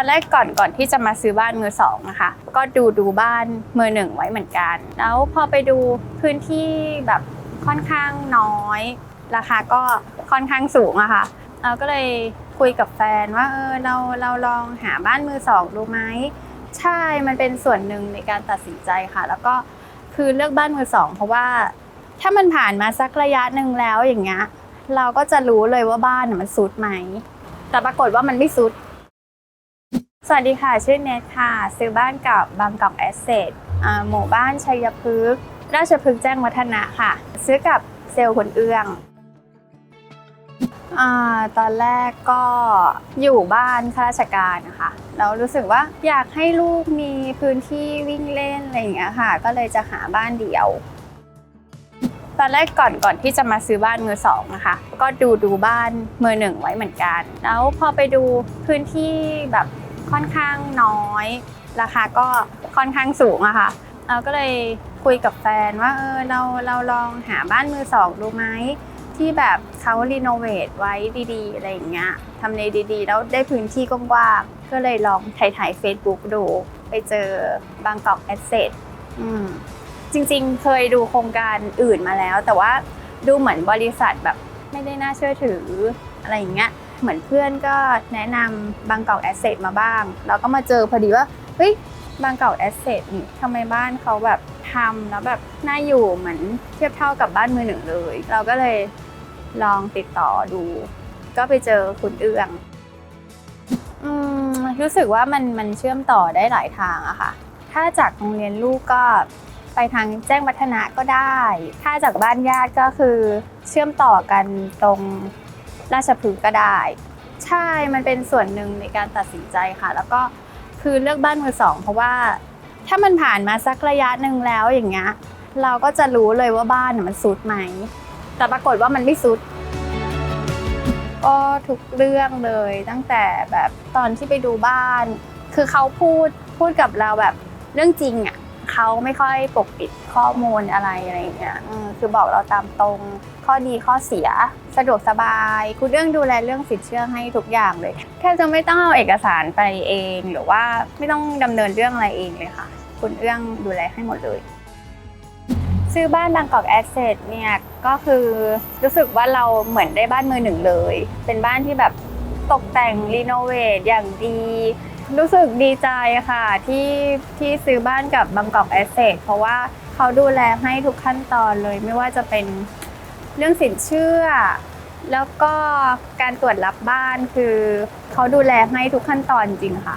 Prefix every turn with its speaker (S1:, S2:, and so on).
S1: อนแรกก่อนก่อนที่จะมาซื้อบ้านมือสองนะคะก็ดูดูบ้านมือหนึ่งไว้เหมือนกัน แล้วพอไปดูพื้นที่แบบค่อนข้างน้อย ราคาก็ค่อนข้างสูงอะค่ะเราก็เลยคุยกับแฟนว่าเออเราเราลองหาบ้านมือสองดูไหมใช่มันเป็นส่วนหนึ่งในการตัดสินใจค่ะ แล้วก็คือเลือกบ้านมือสอง เพราะว่าถ้ามันผ่านมาสักระยะหนึ่งแล้วอย่างเงี้ยเราก็จะรู้เลยว่าบ้านน่ะมันซุดไหม แต่ปรากฏว่ามันไม่ซุด สวัสดีค่ะ ชื่อเนทค่ะ ซื้อบ้านกับบางกอกแอสเซทหมู่บ้านชัยพฤกษ์ราชพฤกษ์แจ้งวัฒนะค่ะ ซื้อกับเซลล์คนเอื้องอตอนแรกก็อยู่บ้านข้าราชการนะคะแล้วรู้สึกว่าอยากให้ลูกมีพื้นที่วิ่งเล่นอะไรอย่างเงี้ยค่ะ ก็เลยจะหาบ้านเดี่ยว ตอนแรกก่อนก่อนที่จะมาซื้อบ้านมือสองนะคะก็ดูดูบ้านมือหนึ่งไว้เหมือนกัน แล้วพอไปดูพื้นที่แบบ ค่อนข้างน้อย ราคาก็ค่อนข้างสูงอะค่ะเราก็เลยคุยกับแฟนว่าเออเราเราลองหาบ้านมือสองดูไหมที่แบบเขารีโนเวทไว้ดีๆ อะไรอย่างเงี้ยทำเลดีๆ แล้วได้พื้นที่กว้างๆก็เลยลองถ่ายถ่ายเฟซบุ๊กดู ไปเจอบางกอกแอสเซทอืมจริงๆ เคยดูโครงการอื่นมาแล้ว แต่ว่าดูเหมือนบริษัทแบบไม่ได้น่าเชื่อถืออะไรอย่างเงี้ย เหมือนเพื่อนก็แนะนำบางกอกแอสเซทมาบ้างแล้วก็มาเจอพอดีว่าเฮ้ยบางกอกแอสเซทนี่ทำไมบ้านเขาแบบทำแล้วแบบน่าอยู่เหมือนเทียบเท่ากับบ้านมือหนึ่งเลย เราก็เลยลองติดต่อดู ก็ไปเจอคุณเอื้องอืมรู้สึกว่ามันมันเชื่อมต่อได้หลายทางอะค่ะ ถ้าจากโรงเรียนลูกก็ไปทางแจ้งวัฒนะก็ได้ ถ้าจากบ้านญาติก็คือเชื่อมต่อกันตรง ราชพฤกษ์ก็ได้ ใช่มันเป็นส่วนหนึ่งในการตัดสินใจค่ะ แล้วก็คือเลือกบ้านมือสอง เพราะว่าถ้ามันผ่านมาสักระยะหนึ่งแล้วอย่างเงี้ยเราก็จะรู้เลยว่าบ้านน่ะมันซุดไหม แต่ปรากฏว่ามันไม่ซุดก็ทุกเรื่องเลยตั้งแต่แบบตอนที่ไปดูบ้าน คือเขาพูดพูดกับเราแบบเรื่องจริงอะ เขาไม่ค่อยปกปิดข้อมูลอะไรอะไรอย่างเงี้ยอืมคือบอกเราตามตรงข้อดีข้อเสียสะดวกสบายคุณเรื่องดูแลเรื่องสินเชื่อให้ทุกอย่างเลยแทบจะไม่ต้องเอาเอกสารไปเอง หรือว่าไม่ต้องดำเนินเรื่องอะไรเองเลยค่ะ คุณเอื้องดูแลให้หมดเลย ซื้อบ้านบางกอกแอสเซทเนี่ยก็คือรู้สึกว่าเราเหมือนได้บ้านมือหนึ่งเลย เป็นบ้านที่แบบตกแต่งรีโนเวทอย่างดี รู้สึกดีใจค่ะที่ที่ซื้อบ้านกับบางกอกแอสเซทเพราะว่าเขาดูแลให้ทุกขั้นตอนเลย ไม่ว่าจะเป็นเรื่องสินเชื่อ แล้วก็การตรวจรับบ้านคือเขาดูแลให้ทุกขั้นตอนจริงค่ะ